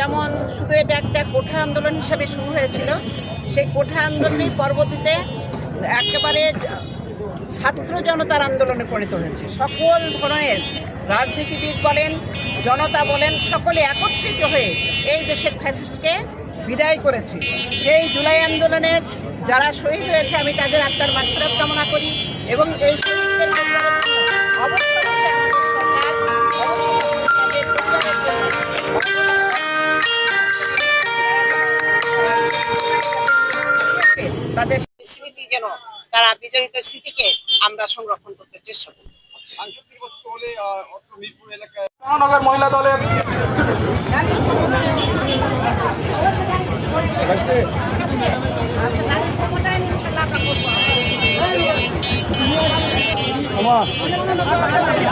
যেমন শুধু এটা একটা কোঠা আন্দোলন হিসাবে শুরু হয়েছিল, সেই কোঠা আন্দোলনের পরবর্তীতে একেবারে ছাত্র জনতার আন্দোলনে পরিণত হয়েছে। সকল ধরনের রাজনীতিবিদ বলেন, জনতা বলেন, সকলে একত্রিত হয়ে এই দেশের ফ্যাসিস্টকে বিদায় করেছে। সেই জুলাই আন্দোলনের যারা শহীদ হয়েছে, আমি তাদের আত্মার মাত্রাত কামনা করি এবং এই তাদের স্মৃতি যেন তারা বিজড়িত স্মৃতিকে আমরা সংরক্ষণ করতে চেষ্টা করি। হলে আহ, এলাকায় মহানগর মহিলা দলের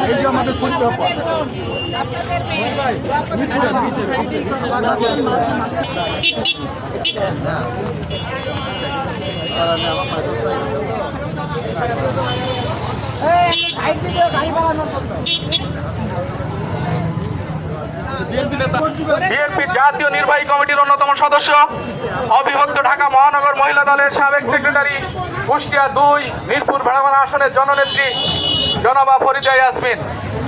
এই যে আমাদের বিএনপি জাতীয় নির্বাহী কমিটির অন্যতম সদস্য, অবিভক্ত ঢাকা মহানগর মহিলা দলের সাবেক সেক্রেটারি কুষ্টিয়া দুই, মিরপুর ভেড়ামারা আসনের জননেত্রী জনবা ফরিদা ইয়াসমিন।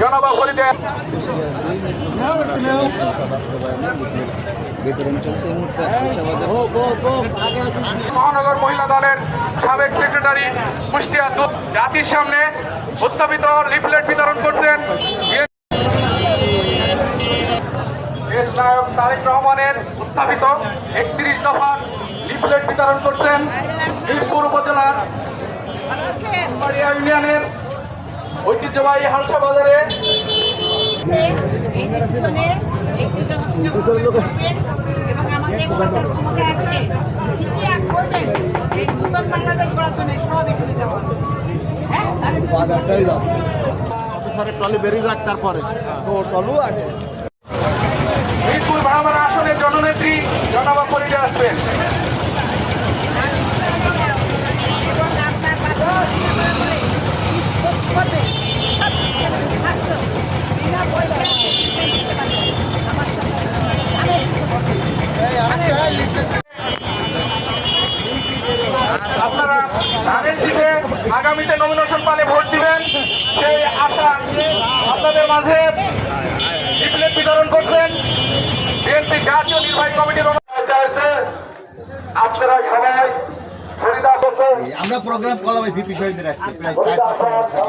জনবা ফরিদা মহানগর মহিলা দলের সাবেক সেক্রেটারি কুষ্টিয়া জাতির সামনে উত্থাপিত লিফলেট বিতরণ করছেন। দেশ নায়ক তারেক রহমানের উত্থাপিত একত্রিশ দফা লিফলেট বিতরণ করছেন। মিরপুর উপজেলার ইউনিয়নের ঐতিহ্যবাহী হালসা বাজারে। এই নির্বাচনে একত্রিত এবং আমাদের সরকার ক্ষমতায় আসলে কি কি আগ করবেন। এই নতুন বাংলাদেশ গড়ার জন্য দেওয়া হ্যাঁ তাদের অফিসারের ট্রলি বেরিয়ে যাক তারপরে। তো টলু আগে। মিরপুর ভাড়ামারা আসনের জননেত্রী জনাবা ফরিদে আসবেন এবং আপনার করবে সব স্বাস্থ্য বিনা পয়সায় আমার সরকার আমি এসেছি আপনারা ধানের শীষে আগামীতে নমিনেশন পালে ভোট দিবেন। সেই আশা আপনাদের মাঝে লিফলেট বিতরণ করছেন। বিএনপি জাতীয় নির্বাহী কমিটির আপনারা সবাই আমরা প্রোগ্রাম করলাম এই ভিপি শহীদের আজকে। প্রায় চার পাঁচশো